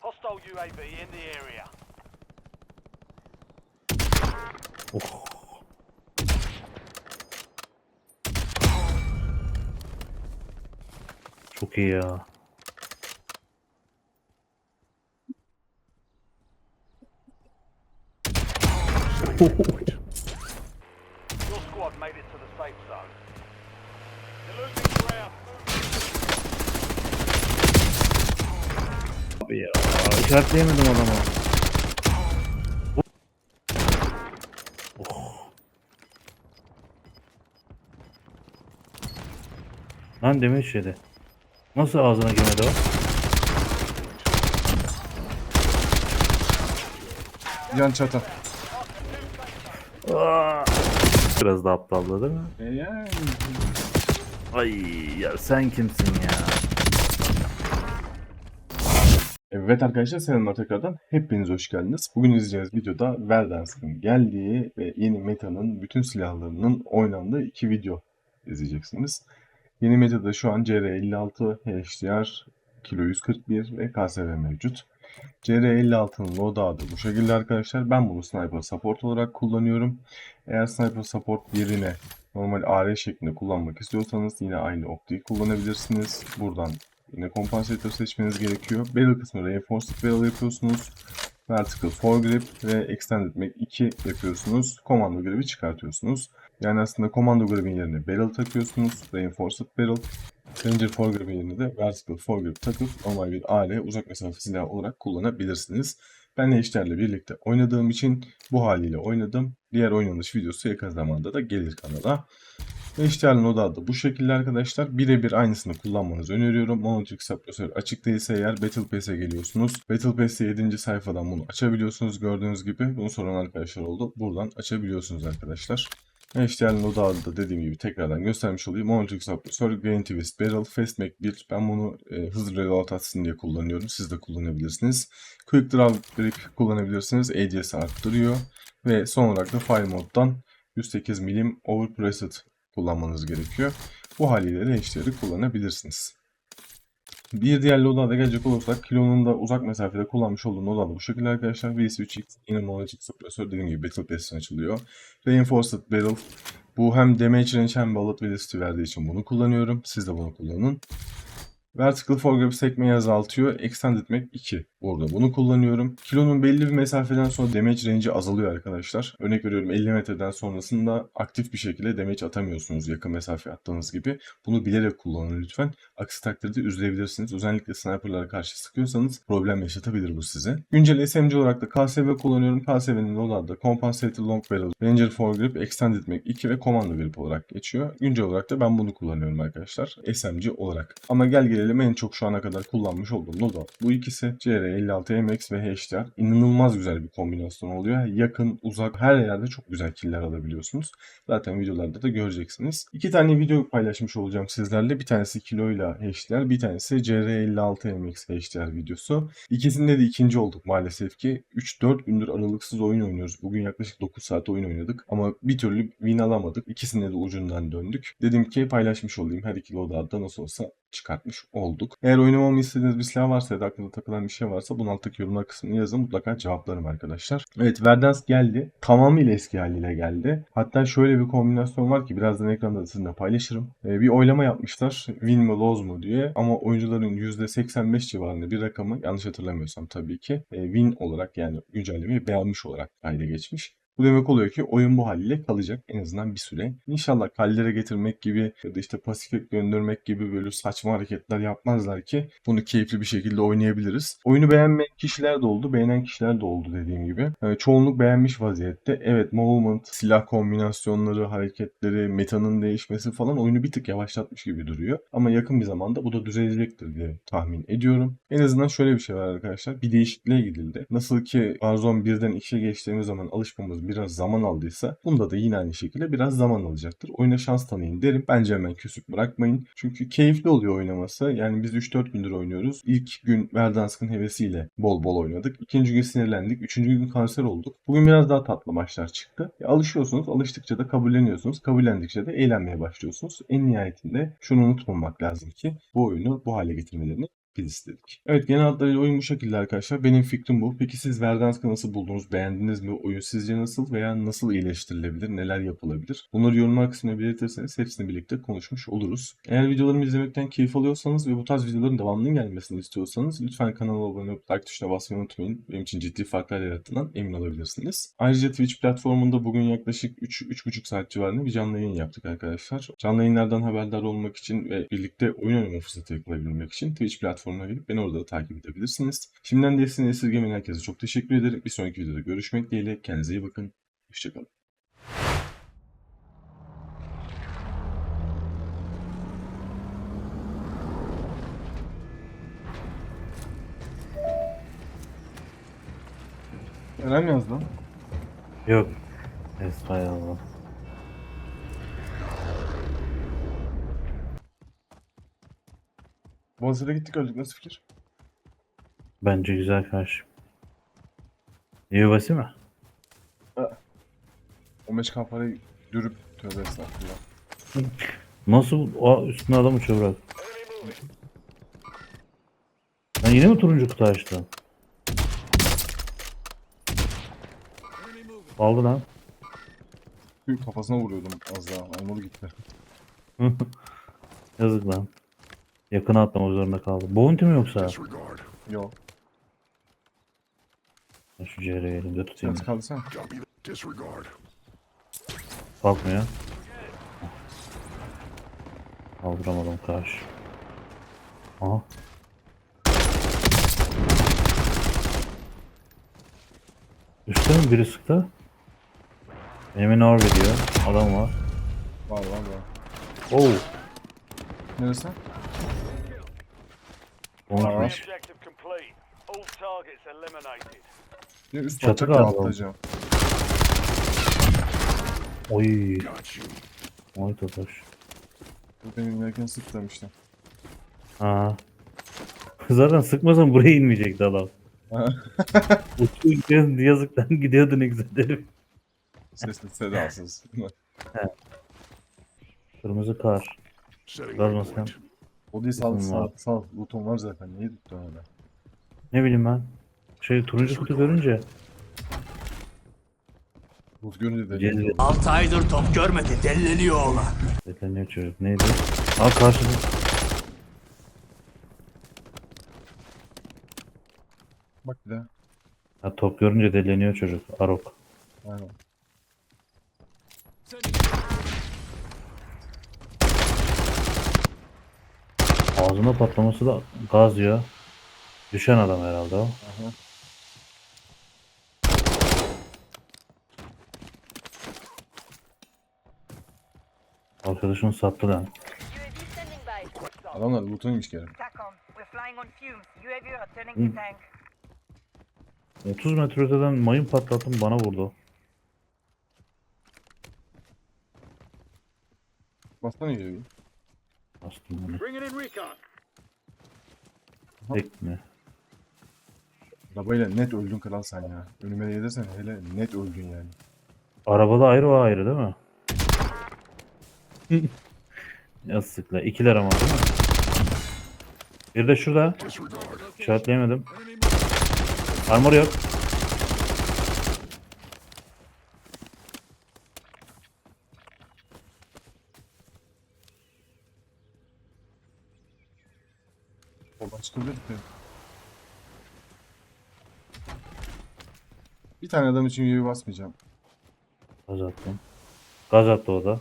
Hostile UAV in the area. Oh. Çok iyi ya. Your Abi ya. İşaretleyemedim adamı. Oh. Lan demiş yedi. Nasıl ağzına girmedi o? Yan çata. Aa! Biraz da aptaldı değil mi? E yani. Ay ya sen kimsin ya? Evet arkadaşlar selamlar tekrardan. Hepiniz hoş geldiniz. Bugün izleyeceğiz videoda Verdansk'ın geldiği ve yeni metanın bütün silahlarının oynandığı iki video izleyeceksiniz. Yeni metada şu an CR56, HDR, Kilo 141 ve KSV mevcut. CR56'nın loadout'u bu şekilde arkadaşlar. Ben bunu Sniper Support olarak kullanıyorum. Eğer Sniper Support yerine normal AR şeklinde kullanmak istiyorsanız yine aynı optiği kullanabilirsiniz. Buradan Yine kompansatör seçmeniz gerekiyor. Barrel kısmı Reinforced Barrel yapıyorsunuz. Vertical Foregrip ve Extended Mag 2 yapıyorsunuz. Commando Grip'i çıkartıyorsunuz. Yani aslında Commando Grip'in yerine Barrel takıyorsunuz. Reinforced Barrel. Ranger Foregrip'in yerine de Vertical Foregrip takıp normal bir AR uzak mesafe silahı olarak kullanabilirsiniz. Ben HDR'le birlikte oynadığım için bu haliyle oynadım. Diğer oynanış videosu yakın zamanda da gelir kanala. HDR Noda da bu şekilde arkadaşlar. Birebir aynısını kullanmanızı öneriyorum. Monolithic Suppressor açık değilse eğer Battle Pass'e geliyorsunuz. Battle Pass'te 7. sayfadan bunu açabiliyorsunuz gördüğünüz gibi. Bunu soran arkadaşlar oldu. Buradan açabiliyorsunuz arkadaşlar. HDR Noda da dediğim gibi tekrardan göstermiş olayım. Monolithic Suppressor, Grain Twist Barrel, Fast Mag 1. Ben bunu e, hızlı reload atsın diye kullanıyorum. Siz de kullanabilirsiniz. Quick Draw Grip kullanabilirsiniz. ADS arttırıyor. Ve son olarak da Fire Mode'dan 108 milim Overpressed kullanmanız gerekiyor. Bu haliyle de kullanabilirsiniz. Bir diğer loadout'a gelecek olursak kilonun da uzak mesafede kullanmış olduğu loadout bu şekilde arkadaşlar. VS3X yine monolithic suppressor dediğim gibi Battle Pass'ten açılıyor. Reinforced Barrel bu hem damage range hem bullet velocity verdiği için bunu kullanıyorum. Siz de bunu kullanın. Vertical foregrip sekmeyi azaltıyor. Extended Mag 2 burada. Bunu kullanıyorum. Kilonun belli bir mesafeden sonra damage range'i azalıyor arkadaşlar. Örnek veriyorum 50 metreden sonrasında aktif bir şekilde damage atamıyorsunuz yakın mesafe attığınız gibi. Bunu bilerek kullanın lütfen. Aksi takdirde üzülebilirsiniz. Özellikle sniperlara karşı sıkıyorsanız problem yaşatabilir bu size. Güncel SMG olarak da KSV kullanıyorum. KSV'nin loadout'da Compensated Long Barrel, Ranger Foregrip, Extended Mag 2 ve Commando Grip olarak geçiyor. Güncel olarak da ben bunu kullanıyorum arkadaşlar. SMG olarak. Ama gel gelelim en çok şu ana kadar kullanmış olduğum loadout. Bu ikisi CR56 MX ve HDR. İnanılmaz güzel bir kombinasyon oluyor. Yakın, uzak her yerde çok güzel killer alabiliyorsunuz. Zaten videolarda da göreceksiniz. İki tane video paylaşmış olacağım sizlerle. Bir tanesi kiloyla HDR, bir tanesi CR56 MX HDR videosu. İkisinde de ikinci olduk maalesef ki. 3-4 gündür aralıksız oyun oynuyoruz. Bugün yaklaşık 9 saat oyun oynadık. Ama bir türlü win alamadık. İkisinde de ucundan döndük. Dedim ki paylaşmış olayım. Her iki loadout'da nasıl olsa çıkartmış olduk. Eğer oynamamı istediğiniz bir silah varsa ya da aklınıza takılan bir şey varsa bunun alttaki yorumlar kısmına yazın. Mutlaka cevaplarım arkadaşlar. Evet Verdansk geldi. Tamamıyla eski haliyle geldi. Hatta şöyle bir kombinasyon var ki birazdan ekranda da sizinle paylaşırım. Ee, bir oylama yapmışlar. Win mi Loz mu diye. Ama oyuncuların %85 civarında bir rakamı yanlış hatırlamıyorsam tabii ki e, win olarak yani güncellemeyi beğenmiş olarak kayda geçmiş. Bu demek oluyor ki oyun bu haliyle kalacak en azından bir süre. İnşallah kallere getirmek gibi ya da işte pasifik döndürmek gibi böyle saçma hareketler yapmazlar ki bunu keyifli bir şekilde oynayabiliriz. Oyunu beğenmeyen kişiler de oldu, beğenen kişiler de oldu dediğim gibi. Yani çoğunluk beğenmiş vaziyette. Evet movement, silah kombinasyonları, hareketleri, metanın değişmesi falan oyunu bir tık yavaşlatmış gibi duruyor. Ama yakın bir zamanda bu da düzelecektir diye tahmin ediyorum. En azından şöyle bir şey var arkadaşlar. Bir değişikliğe gidildi. Nasıl ki Warzone 1'den 2'ye geçtiğimiz zaman alışmamız biraz zaman aldıysa bunda da yine aynı şekilde biraz zaman alacaktır. Oyuna şans tanıyın derim. Bence hemen küsüp bırakmayın. Çünkü keyifli oluyor oynaması. Yani biz 3-4 gündür oynuyoruz. İlk gün Verdansk'ın hevesiyle bol bol oynadık. İkinci gün sinirlendik. Üçüncü gün kanser olduk. Bugün biraz daha tatlı maçlar çıktı. E, alışıyorsunuz. Alıştıkça da kabulleniyorsunuz. Kabullendikçe de eğlenmeye başlıyorsunuz. En nihayetinde şunu unutmamak lazım ki bu oyunu bu hale getirmelerini biz istedik. Evet genel hatlarıyla oyun bu şekilde arkadaşlar. Benim fikrim bu. Peki siz Verdansk'ı nasıl buldunuz? Beğendiniz mi? Oyun sizce nasıl veya nasıl iyileştirilebilir? Neler yapılabilir? Bunları yorumlar kısmına belirtirseniz hepsini birlikte konuşmuş oluruz. Eğer videolarımı izlemekten keyif alıyorsanız ve bu tarz videoların devamının gelmesini istiyorsanız lütfen kanala abone olup like tuşuna basmayı unutmayın. Benim için ciddi farklar yarattığından emin olabilirsiniz. Ayrıca Twitch platformunda bugün yaklaşık 3-3,5 saat civarında bir canlı yayın yaptık arkadaşlar. Canlı yayınlardan haberdar olmak için ve birlikte oyun oynama fırsatı yakalayabilmek için Twitch platformuna gelip beni orada da takip edebilirsiniz. Şimdiden desteğini esirgemeyen herkese çok teşekkür ederim. Bir sonraki videoda görüşmek dileğiyle. Kendinize iyi bakın. Hoşçakalın. Eren yazdı. Yok. Esray Boğazı'da gittik öldük. Nasıl fikir? Bence güzel karşı. Yuvası mı? 15 kamparayı dürüp tövbe estağfurullah. Nasıl o üstüne adam uçuyor bırak. Lan yine mi turuncu kutu açtı? Aldı lan. Kafasına vuruyordum az daha. Almalı gitti. Yazık lan. Yakına atlamak zorunda kaldı. Bounty mi yoksa? Ben Şu CR'yi elimde tutayım. That. Disregard. Kalkmıyor. Kaldıramadım karşı. Aha. Üstte mi biri sıktı? Benim ne diyor. Adam var. Var var var. Oo. Neresi? Olmuş. Objective complete. All targets eliminated. Ya üst Çatı bacak kaldı. atlayacağım. Oy. Oy totoş. Bu benim yerken sık demiştim. Ha. Zaten sıkmasan buraya inmeyecekti adam. Uçuyor gidiyor, yazıktan gidiyordu ne güzel herif. Sesli sedasız. Kırmızı kar. Setting waypoint. Masken. o değil sal Lütfen sal var. sal. Buton var zaten. Niye tuttun öyle? Ne bileyim ben. Şey turuncu kutu görünce. Buz görünce de. Cezve 6 aydır top görmedi. Delleniyor oğlan. bekleniyor çocuk. Neydi? Aa karşıda. Bak bir daha. Ha, top görünce deleniyor çocuk. Arok. Aynen. Ağzına patlaması da gaz ya. Düşen adam herhalde o. Aha. Arkadaşını sattı lan. Adamlar loot'uymuş geri. TACOM, we're flying on fumes. UAV returning to tank. 30 metre öteden mayın patlattım bana vurdu. Bassana geliyor. Bastım. Bringing in recon. Tek mi? Arabayla net öldün kral sen ya. Önüme de yedirsen hele net öldün yani. Arabada ayrı o ayrı değil mi? Yazıkla. İkiler ama değil mi? Bir de şurada. Disregard. İşaretleyemedim. Armor yok. De. Bir tane adam için UAV basmayacağım. Gaz attım. Gaz attı o da.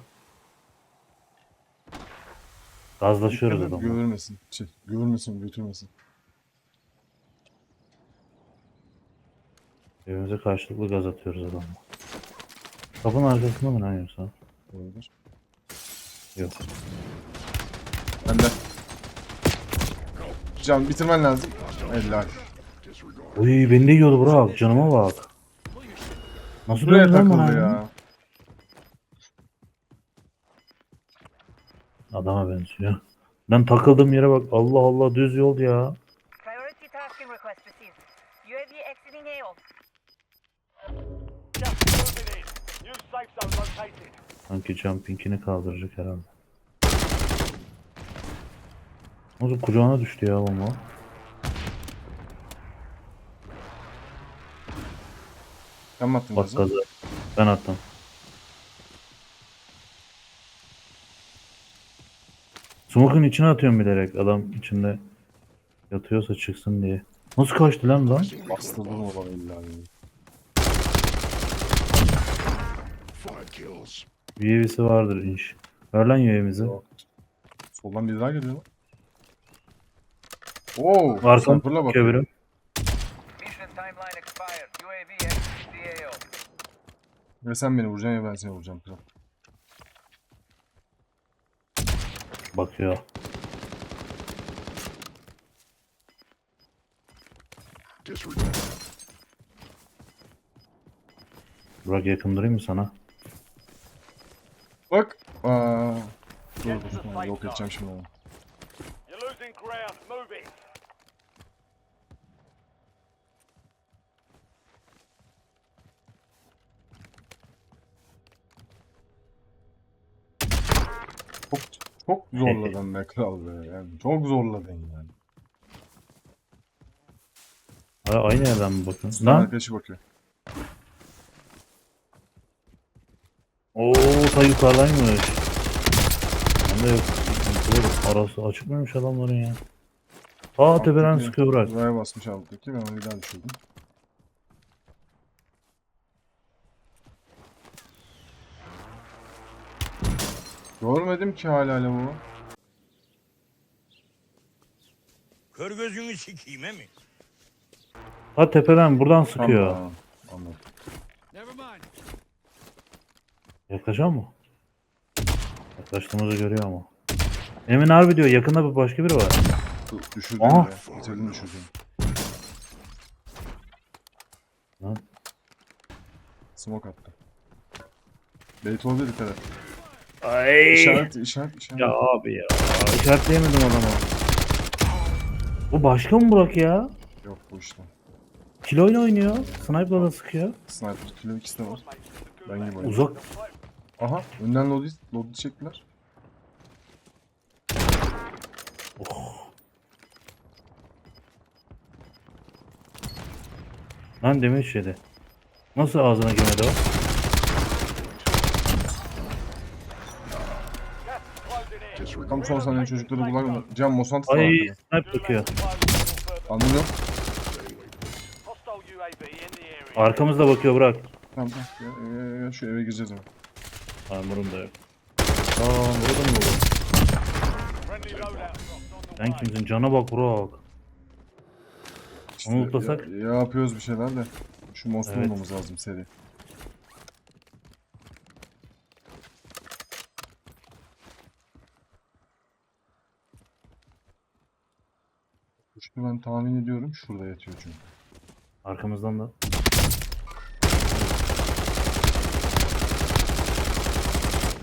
Gazlaşıyoruz Dikkat et, adamla. Görülmesin. Şey, görülmesin, götürmesin. Birbirimize karşılıklı gaz atıyoruz adamla. Kapının arkasında mı lan yoksa? Olabilir. Yok. Ben de. Can bitirmen lazım. Helal. Uy beni de yiyordu Burak. Canıma bak. Nasıl Buraya döndü lan bana takıldı ya? ya. Adama benziyor. Ben takıldığım yere bak. Allah Allah düz yol ya. Priority tasking request received. UAV exiting AO. Just moving in. New safe zone located. Sanki jumping'ini kaldıracak herhalde. Nasıl kucağına düştü ya bomba? Sen mi attın? Patladı. Ben attım. Smoke'un içine atıyorum bilerek adam içinde yatıyorsa çıksın diye. Nasıl kaçtı lan lan? Bastırdım olan illa. yani. UAV'si vardır inş. Ver lan UAV'mizi. Soldan biri daha geliyor lan. Oo, Arkam sniper'la bakıyor. biri. Mission timeline expired. UAV enters the AO. Ya sen beni vuracaksın ya ben seni vuracağım. Kral. Bakıyor. Disregard. Burak yakın durayım mı sana? Bak. Aa. Dur dur. Yok edeceğim şimdi onu. Çok zorladın be kral be. Yani çok zorladın yani. Hala aynı yerden mi bakın? Lan. Arkadaşı bakıyor. Oo ta yukarıdaymış. Ben de yok. Arası açık mıymış adamların ya? Aa tepeden sıkıyor Burak. Buraya basmış alttaki. Ben onu bir daha düşürdüm. Görmedim ki hala lavuğu. Kör gözünü sikeyim he mi? Ha tepeden buradan sıkıyor. Tamam, Anladım. Yaklaşıyor mu? Yaklaştığımızı görüyor ama. Emin harbi diyor yakında bir başka biri var. Dur, Düşürdüm Aha. be. Bitirdim düşürdüm. Lan. Smoke attı. Bait oldu dikkat et. Ay. İşaret, işaret, işaret. Ya abi ya. İşaretleyemedim adamı. Bu başka mı Burak ya? Yok bu işte. Kiloyla oynuyor. Sniper'la da sıkıyor. Sniper kilo ikisi de var. Ben gibi oynuyorum. Uzak. Aha önden load, load çektiler. Lan demiş yedi. Nasıl ağzına girmedi o? Tam son saniye çocukları bulalım. Can Mosant var. Ay sniper bakıyor. Area. Arkamızda bakıyor Burak. Tamam tamam. Ya, ya, şu eve gireceğiz hemen. Armorum da yok. Aa on the Sen kimsin? Cana bak Burak. İşte Onu? Ya, ya yapıyoruz bir şeyler de. Şu monster Evet. olmamız lazım seri. Kuşku ben tahmin ediyorum şurada yatıyor çünkü. Arkamızdan da.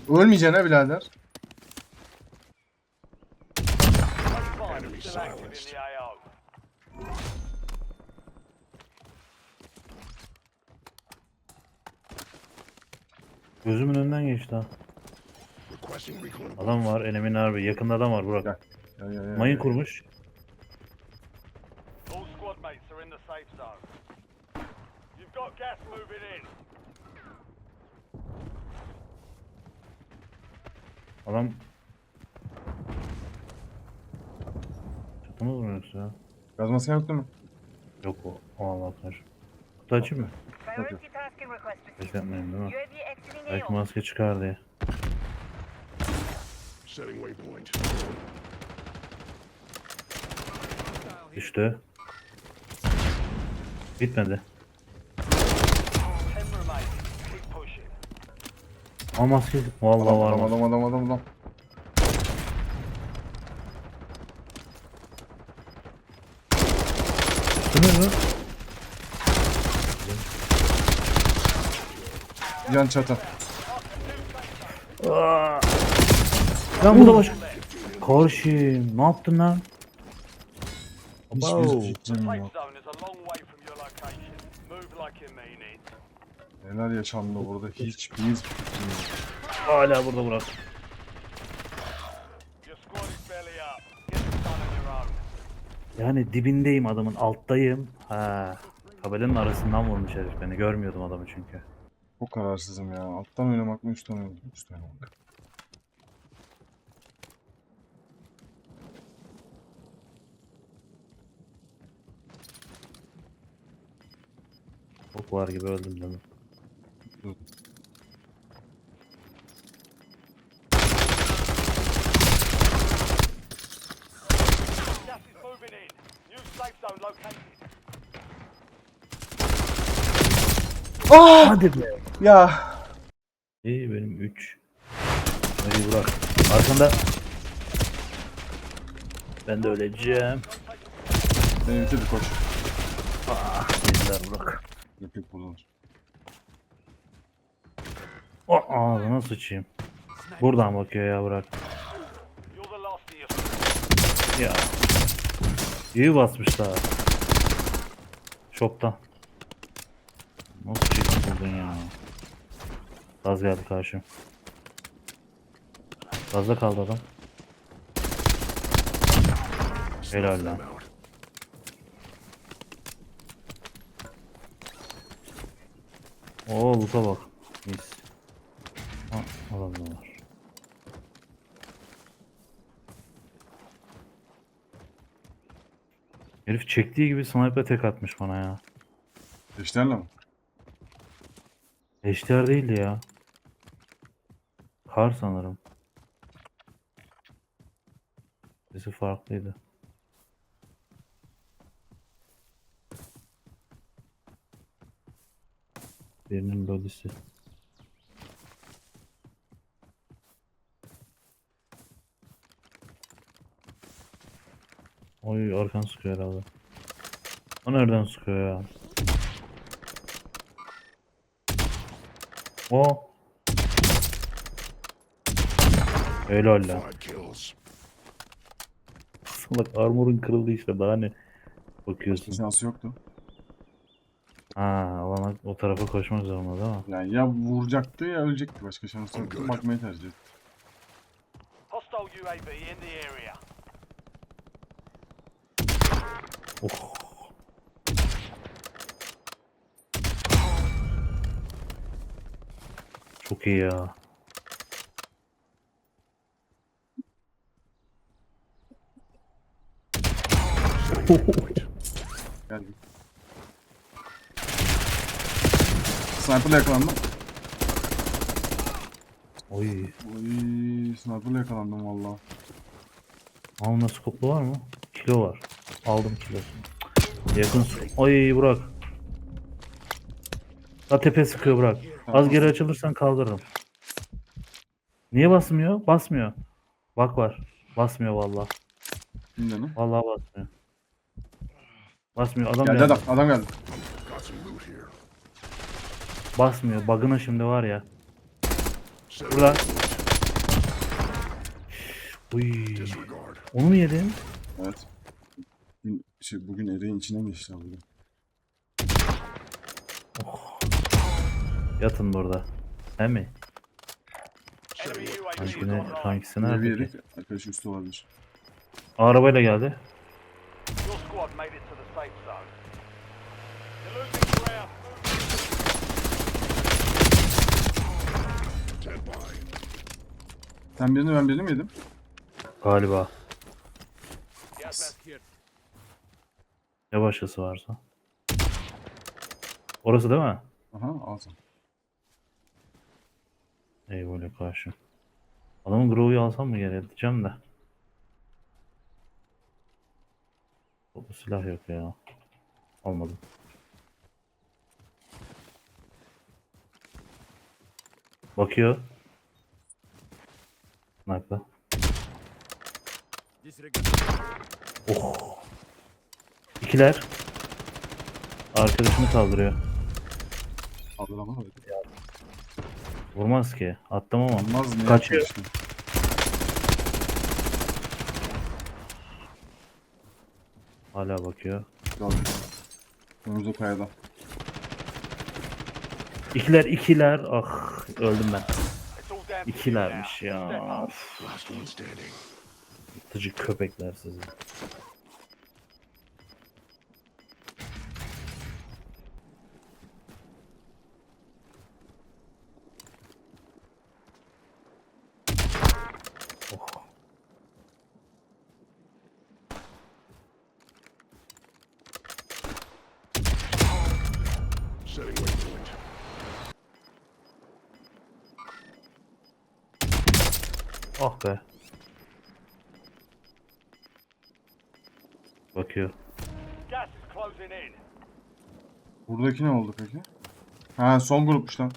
Ölmeyeceksin ha birader. Five still active in the AO. Gözümün önünden geçti ha. Adam var enemin harbi. Yakında adam var Burak. Gel. Ya, ya, ya, Mayın kurmuş. Safe zone. You've got gas moving in. Adam... Mı yoksa ya? Gaz masken yok değil mi? Yok o. O karşı. Kutu açayım mı? Priority tasking request değil mi? UAV exiting Belki AO. maske çıkar diye. Setting waypoint. Düştü. Bitmedi. Ama maske vallahi Adam var adam maske. adam adam adam adam. Değil mi? Yan çata. Lan bu da baş... Karşım ne yaptın lan? Hiçbir fikrim Safe yok. Neler yaşandı burada hiçbir fikrim yok. Hala burada Burak. Yani dibindeyim adamın alttayım. Ha. Tabelanın arasından vurmuş herif beni. Görmüyordum adamı çünkü. Çok kararsızım ya. Alttan oynamak mı üstten oynamak mı? Üstten oynamak. Çok var gibi öldüm dedim. Dur. Gas is moving in. New safe zone located. Hadi be. Ya. İyi benim 3. Hadi bırak. Arkanda. Ben de öleceğim. Beni bitirdi koş. Bizler bırak. Yok yok buradan. O ağzına sıçayım. Buradan bakıyor ya bırak. Ya. İyi basmış daha. Şokta. Nasıl çekti buldun ya? Gaz geldi karşı. Gazda kaldı adam. Helal lan. Oo loot'a bak. Mis. Ha, adam da var. Herif çektiği gibi sniper tek atmış bana ya. Eşlerle mi? HDR değildi ya. Kar sanırım. Sesi farklıydı. Birinin lobisi. Oy arkan sıkıyor herhalde. O nereden sıkıyor ya? O. Helal lan. Salak armorun kırıldı işte daha ne bakıyorsun. Şansı yoktu. Ha alana o tarafa koşmak zorunda değil mi? Yani ya vuracaktı ya ölecekti. Başka şansı yoktu. Bakmayı tercih etti. Hostile UAV in the area. Oh. Çok iyi ya. Sniper'la yakalandım. Oy. Oy, sniper'la yakalandım valla. Alma skoplu var mı? Kilo var. Aldım kilosunu. Yakın s- Oy Burak. Ha tepe sıkıyor Burak. Az geri açılırsan kaldırırım. Niye basmıyor? Basmıyor. Bak var. Basmıyor. Şimdi ne? Vallahi basmıyor. Basmıyor. Adam Geldi geldi. adam. Adam geldi. Got some loot here. Basmıyor. Bug'ına şimdi var ya. Burada. Uy. Onu mu yedin? Evet. Bugün, şey, bugün ereğin içine geçti abi. Yatın burada. He mi? Nerede bir ki? erek arkadaşı üstü olabilir. Arabayla geldi. Sen birini ben birini mi yedim? Galiba. Ya başkası varsa. Orası değil mi? Aha al sen. Ey böyle karşı. Adamın Grow'yu alsam mı geri diyeceğim de. Bu silah yok ya. Almadım. Bakıyor. Sniper. Oh. İkiler. Arkadaşını kaldırıyor. Aldıramadı. Vurmaz ki. Attım ama. Olmaz mı? Kaçıyor. Işte. Hala bakıyor. Önümüzde kayada. İkiler ikiler. Ah öldüm ben. İkilermiş ya. Of, köpekler sizi. Setting waypoint. Ah be. Bakıyor. Gas is closing in. Buradaki ne oldu peki? Ha son grupmuş lan.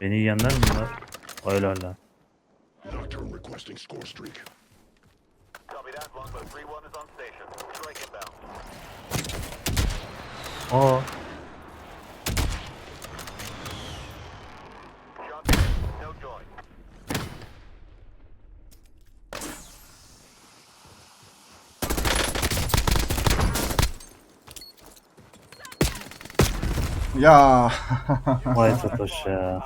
Beni yiyenler mi bunlar? Öyle hala. Nocturne requesting score streak. Copy Ya. Vay Satoş ya.